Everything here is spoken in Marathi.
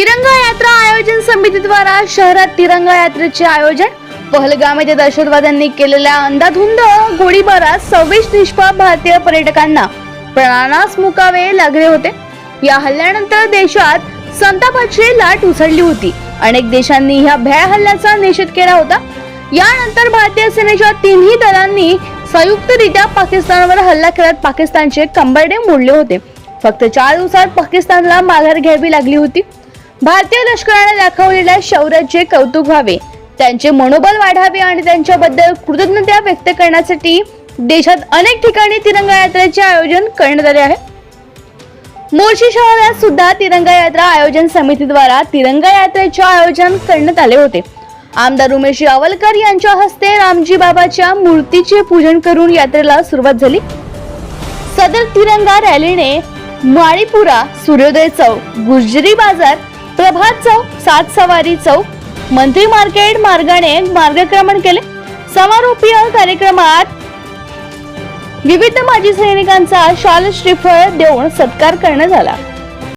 आयोजन समितीद्वारा शहरात तिरंगा यात्रेचे आयोजन. पहलगाम येथे दहशतवाद्यांनी केलेल्या अंधाधुंद गोळीबारात सव्वीस निष्पाप भारतीय पर्यटकांना प्राणास मुकावे लागले होते. या हल्ल्यानंतर देशात संतापाची लाट उसळली होती. अनेक देशांनी ह्या भ्याड हल्ल्याचा निषेध केला होता. यानंतर भारतीय सेनेच्या तिन्ही दलांनी संयुक्तरित्या पाकिस्तानवर हल्ला करत पाकिस्तानचे कंबरडे मोडले होते. फक्त चार दिवसात पाकिस्तानला माघार घ्यावी लागली होती. भारतीय लष्कराने दाखवलेल्या शौर्याचे कौतुक व्हावे. त्यांचे मनोबल वाढावे आणि त्यांच्याबद्दल कृतज्ञता व्यक्त करण्यासाठी देशात अनेक ठिकाणी तिरंगा यात्रेचे आयोजन करण्यात आले आहे. मोर्शी शहरात सुद्धा तिरंगा यात्रा आयोजन समितीद्वारा तिरंगा यात्रेचे आयोजन करण्यात आले होते. आमदार उमेश यावलकर यांच्या हस्ते रामजी बाबाच्या मूर्तीचे पूजन करून यात्रेला सुरुवात झाली. सदर तिरंगा रॅलीने माळीपुरा सूर्योदय चौक गुजरी बाजार प्रभात चौक सात सवारी चौक मंत्री मार्केट मार्गाने मार्गक्रमण केले. समारोपीय कार्यक्रमात विविध माजी सैनिकांचा शाल श्रीफळ देऊन सत्कार करण्यात आला.